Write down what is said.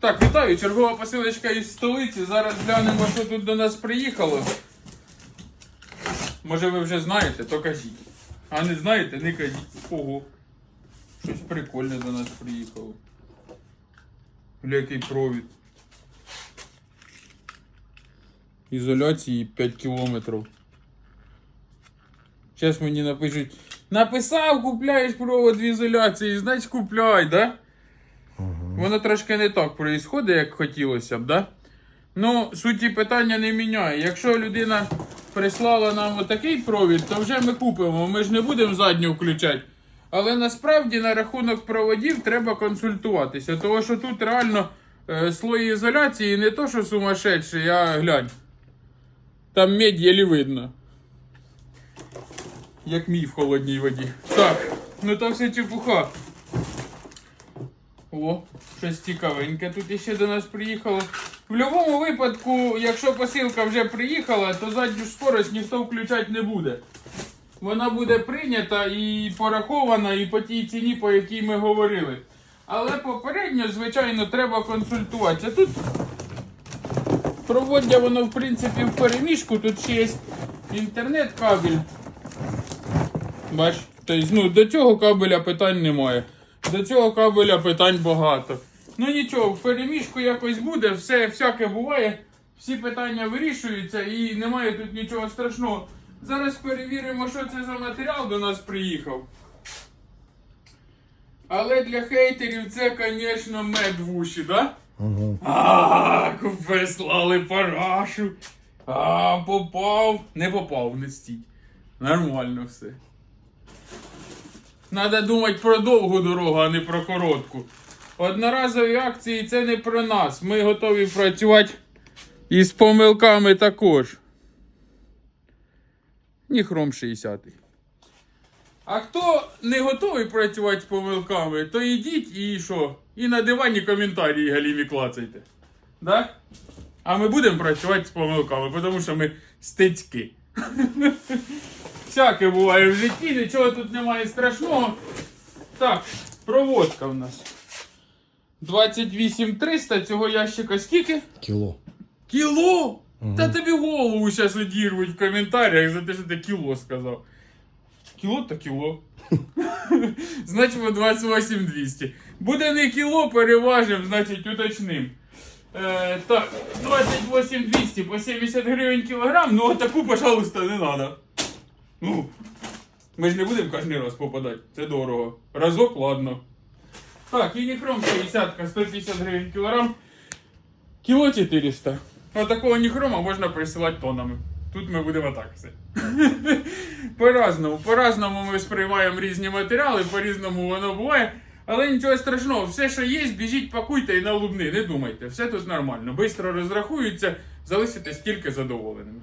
Так, вітаю, чергова посилочка із столиці. Зараз глянемо, що тут до нас приїхало. Може ви вже знаєте, то кажіть. А не знаєте, не кажіть. Ого. Щось прикольне до нас приїхало. Який провід. Ізоляції 5 кілометрів. Зараз мені напишуть. Написав, купляєш провод в ізоляції, значить купляй, да? Воно трошки не так проїсходить, як хотілося б, да? Ну, суті питання не міняє. Якщо людина прислала нам отакий провід, то вже ми купимо. Ми ж не будемо задню включати. Але насправді на рахунок проводів треба консультуватися. Тому що тут реально е, слої ізоляції не то, що сумасшедший, а глянь. Там медь єлі видно. Як мій в холодній воді. Так, ну то все чепуха. О, щось цікавеньке тут іще до нас приїхало. В будь-якому випадку, якщо посилка вже приїхала, то задню скорость ніхто включати не буде. Вона буде прийнята і порахована, і по тій ціні, по якій ми говорили. Але попередньо, звичайно, треба консультуватися. Тут проводдя воно, в принципі, в переміжку, тут ще є інтернет-кабель. Бач, тобто, ну, до цього кабеля питань немає. До цього кабеля питань багато. Ну нічого, в переміжку якось буде, все всяке буває, всі питання вирішуються і немає тут нічого страшного. Зараз перевіримо, що це за матеріал до нас приїхав. Але для хейтерів це, звісно, мед в уші, да? Угу. А, прислали парашу. А, попав. Не попав, не стій. Нормально все. Надо думати про довгу дорогу, а не про коротку. Одноразові акції це не про нас. Ми готові працювати із помилками також. Ні хром 60. А хто не готовий працювати з помилками, то йдіть і що? І на дивані коментарі галімі клацайте. Да? А ми будемо працювати з помилками, тому що ми стецьки. Всяке буває в житті, нічого тут немає страшного. Так, проводка в нас. 28300 цього ящика скільки? Кіло. Кіло? Та тобі голову зараз одірвуть в коментарях за те, що ти кіло сказав. Кіло то кіло. Значить, 28200. Буде не кіло, переважимо, значить уточним. Е, так, 28200 по 70 гривень кілограм, ну а таку, пожалуйста, не треба. Ну, ми ж не будемо кожен раз попадати, це дорого. Разок, ладно. Так, Юнікром 50 150 гривень кілограм. Кіло 400. А такого ніхрома можна присилати тонами. Тут ми будемо так все. По-разному. По-разному ми сприймаємо різні матеріали, по-різному воно буває. Але нічого страшного, все, що є, біжіть, пакуйте і на лубни. Не думайте, все тут нормально. Бистро розрахуються, залишитесь тільки задоволеними.